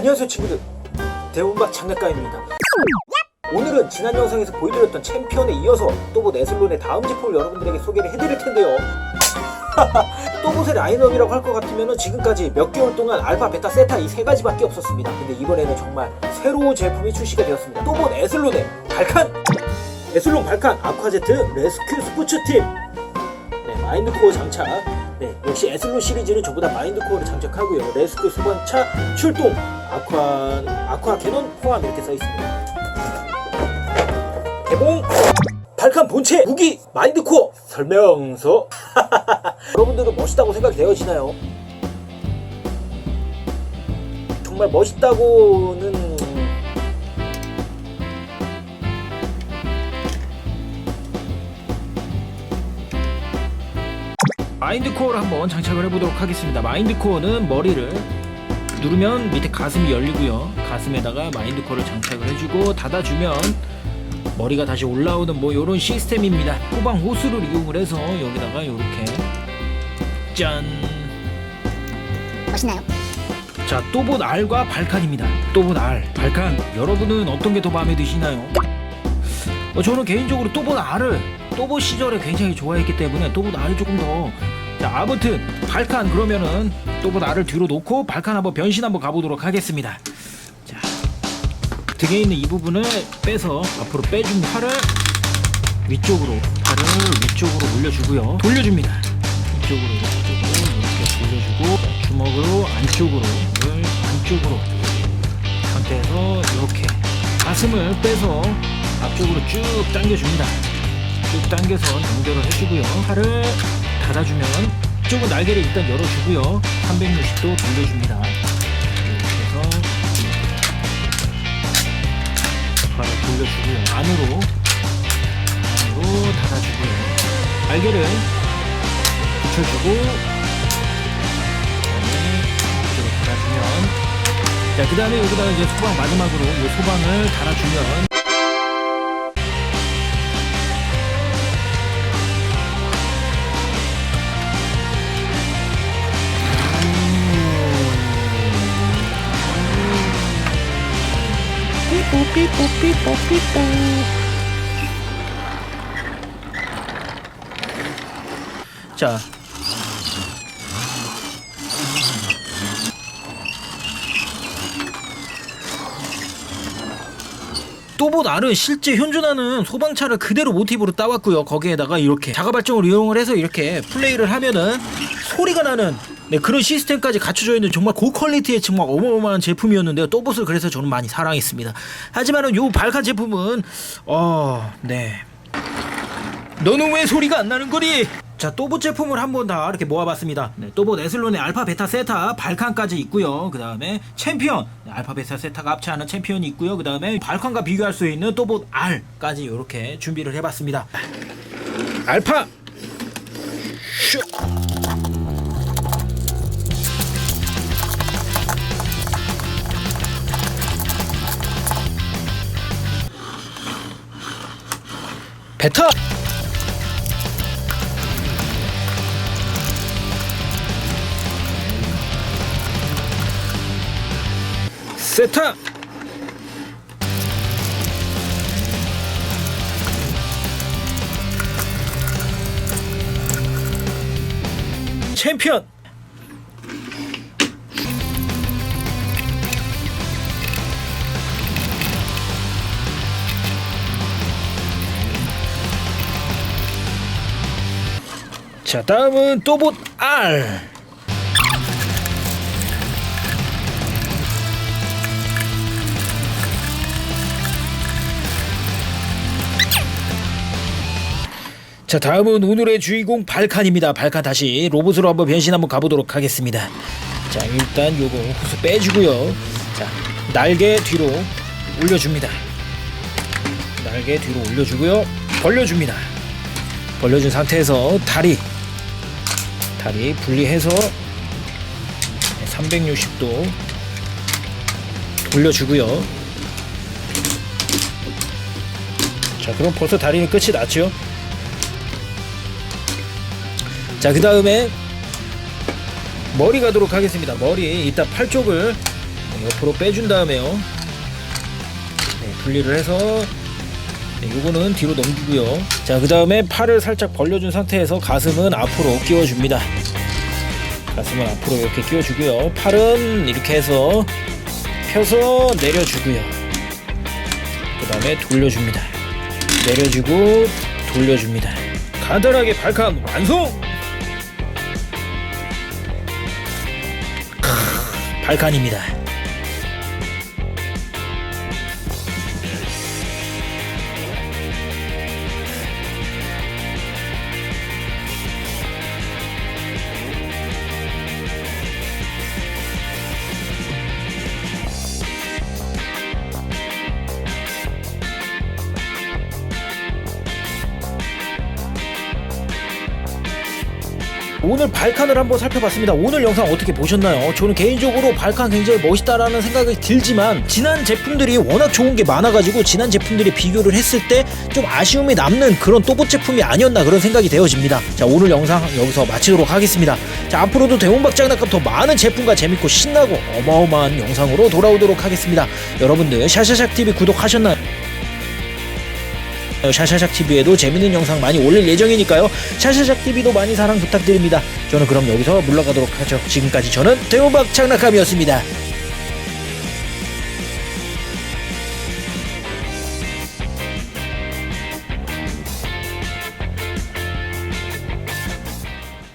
안녕하세요 친구들. 대운박 장난감입니다. 오늘은 지난 영상에서 보여드렸던 챔피언에 이어서 또봇 에슬론의 다음 제품을 여러분들에게 소개를 해드릴 텐데요. 또봇의 라인업이라고 할 것 같으면 지금까지 몇 개월 동안 알파, 베타, 세타 이 세 가지밖에 없었습니다. 근데 이번에는 정말 새로운 제품이 출시가 되었습니다. 또봇 에슬론의 발칸! 에슬론 발칸 아쿠아제트 레스큐 스포츠팀! 네, 마인드코어 장착. 네, 역시 에슬로 시리즈는 전부 다 마인드코어를 장착하고요. 레스큐 수반차 출동. 아쿠아 아쿠아 캐논 포함 이렇게 써 있습니다. 개봉. 발칸 본체 무기 마인드코어 설명서. 여러분들은 멋있다고 생각되어지나요? 정말 멋있다고는 마인드 코어를 한번 장착을 해보도록 하겠습니다. 마인드 코어는 머리를 누르면 밑에 가슴이 열리고요. 가슴에다가 마인드 코어를 장착을 해주고 닫아주면 머리가 다시 올라오는 뭐 이런 시스템입니다. 후방 호스를 이용을 해서 여기다가 이렇게 짠. 멋있나요? 자, 또봇 R과 발칸입니다. 또봇 R, 발칸. 여러분은 어떤 게 더 마음에 드시나요? 어, 저는 개인적으로 또봇 R을 또봇 시절에 굉장히 좋아했기 때문에 또봇 R이 조금 더. 자, 아무튼 발칸 그러면은 또봇 R을 뒤로 놓고 발칸 한번 변신 한번 가보도록 하겠습니다. 자, 등에 있는 이 부분을 빼서 앞으로 빼준 팔을 위쪽으로 팔을 위쪽으로 올려주고요. 돌려줍니다. 이쪽으로 이쪽으로 이렇게 돌려주고 주먹으로 안쪽으로 을 안쪽으로 상태에서 이렇게 가슴을 빼서 앞쪽으로 쭉 당겨줍니다. 쭉 당겨서 연결을 해주고요. 팔을 닫아주면 이쪽은 날개를 일단 열어주고요. 360도 돌려줍니다. 이렇게 해서 팔을 돌려주고요. 안으로 안으로 닫아주고요. 날개를 붙여주고 이쪽으로 달아주면 자그 다음에 여기다가 이제 소방 마지막으로 이 소방을 달아주면 자 또봇 R은 실제 현존하는 소방차를 그대로 모티브로 따왔고요. 거기에다가 이렇게 자가 발정을 이용을 해서 이렇게 플레이를 하면은 소리가 나는 네, 그런 시스템까지 갖춰져 있는 정말 고퀄리티의 정말 어마어마한 제품이었는데요. 또봇을 그래서 저는 많이 사랑했습니다. 하지만은 요 발칸 제품은 어, 네. 너는 왜 소리가 안 나는 거니? 자, 또봇 제품을 한번 다 이렇게 모아봤습니다. 네, 또봇 에슬론의 알파, 베타, 세타, 발칸까지 있고요. 그 다음에 챔피언, 네, 알파, 베타, 세타가 합체하는 챔피언이 있고요. 그 다음에 발칸과 비교할 수 있는 또봇 R까지 이렇게 준비를 해봤습니다. 알파, 슈. 베타. 세타 챔피언 자 다음은 또봇 R. 자 다음은 오늘의 주인공 발칸입니다. 발칸 다시 로봇으로 한번 변신 한번 가보도록 하겠습니다. 자 일단 요거 후수 빼주고요. 자 날개 뒤로 올려줍니다. 날개 뒤로 올려주고요. 벌려줍니다. 벌려준 상태에서 다리 다리 분리해서 360도 돌려주고요 자 그럼 벌써 다리는 끝이 났죠 자, 그 다음에 머리 가도록 하겠습니다. 머리 이따 팔 쪽을 옆으로 빼준 다음에요. 네, 분리를 해서 네, 요거는 뒤로 넘기고요. 자, 그 다음에 팔을 살짝 벌려준 상태에서 가슴은 앞으로 끼워줍니다. 가슴은 앞으로 이렇게 끼워주고요. 팔은 이렇게 해서 펴서 내려주고요. 그 다음에 돌려줍니다. 내려주고 돌려줍니다. 간단하게 발칸 완성! 크, 발칸입니다. 오늘 발칸을 한번 살펴봤습니다. 오늘 영상 어떻게 보셨나요? 저는 개인적으로 발칸 굉장히 멋있다라는 생각이 들지만 지난 제품들이 워낙 좋은 게 많아가지고 지난 제품들이 비교를 했을 때 좀 아쉬움이 남는 그런 또봇 제품이 아니었나 그런 생각이 되어집니다. 자 오늘 영상 여기서 마치도록 하겠습니다. 자 앞으로도 대원박 장난감 더 많은 제품과 재밌고 신나고 어마어마한 영상으로 돌아오도록 하겠습니다. 여러분들 샤샤샥 TV 구독하셨나요? 샤샤샥 TV에도 재밌는 영상 많이 올릴 예정이니까요. 샤샤샥 TV도 많이 사랑 부탁드립니다. 저는 그럼 여기서 물러가도록 하죠. 지금까지 저는 대호박 장난감이었습니다.